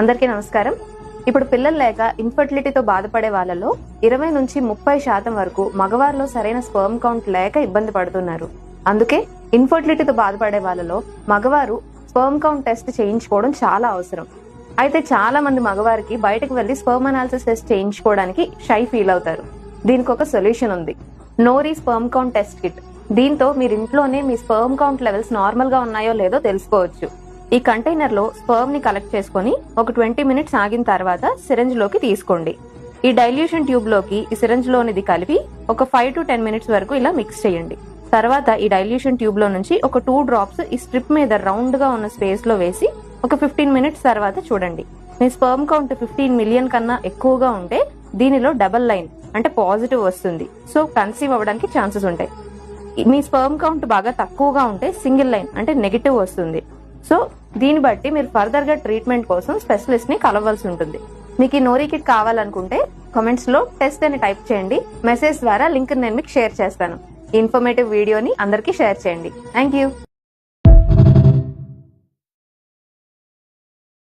అందరికీ నమస్కారం. ఇప్పుడు పిల్లలు లేక ఇన్ఫర్టిలిటీతో బాధపడే వాళ్ళలో ఇరవై నుంచి ముప్పై శాతం వరకు మగవారిలో సరైన స్పర్మ్ కౌంట్ లేక ఇబ్బంది పడుతున్నారు. అందుకే ఇన్ఫర్టిలిటీతో బాధపడే వాళ్ళలో మగవారు స్పర్మ్ కౌంట్ టెస్ట్ చేయించుకోవడం చాలా అవసరం. అయితే చాలా మంది మగవారికి బయటకు వెళ్ళి స్పర్మ్ అనాలిసిస్ టెస్ట్ చేయించుకోవడానికి షై ఫీల్ అవుతారు. దీనికి ఒక సొల్యూషన్ ఉంది. నోరీ స్పర్మ్ కౌంట్ టెస్ట్ కిట్ దీంతో మీరు ఇంట్లోనే మీ స్పర్మ్ కౌంట్ లెవెల్స్ నార్మల్గా ఉన్నాయో లేదో తెలుసుకోవచ్చు. ఈ కంటైనర్లో స్పర్మ్ని కలెక్ట్ చేసుకొని ఒక ట్వంటీ మినిట్స్ ఆగిన తర్వాత సిరంజ్లోకి తీసుకోండి. ఈ డైల్యూషన్ ట్యూబ్లోకి ఈ సిరంజ్ లోనిది కలిపి ఒక ఫైవ్ టు టెన్ మినిట్స్ వరకు ఇలా మిక్స్ చేయండి. తర్వాత ఈ డైల్యూషన్ ట్యూబ్లో నుంచి ఒక టూ డ్రాప్స్ ఈ స్ట్రిప్ మీద రౌండ్గా ఉన్న స్పేస్లో వేసి ఒక ఫిఫ్టీన్ మినిట్స్ తర్వాత చూడండి. మీ స్పర్మ్ కౌంట్ ఫిఫ్టీన్ మిలియన్ కన్నా ఎక్కువగా ఉంటే దీనిలో డబల్ లైన్ అంటే పాజిటివ్ వస్తుంది. సో కన్సీవ్ అవ్వడానికి ఛాన్సెస్ ఉంటాయి. మీ స్పర్మ్ కౌంట్ బాగా తక్కువగా ఉంటే సింగిల్ లైన్ అంటే నెగిటివ్ వస్తుంది. సో దీన్ని బట్టి మీరు ఫర్దర్గా ట్రీట్మెంట్ కోసం స్పెషలిస్ట్ని కలవాల్సి ఉంటుంది. మీకు ఈ నోరీ కిట్ కావాలనుకుంటే కామెంట్స్లో టెస్ట్ అని టైప్ చేయండి. మెసేజ్ ద్వారా లింక్ నేను మీకు షేర్ చేస్తాను. ఇన్ఫర్మేటివ్ వీడియోని అందరికీ షేర్ చేయండి. Thank you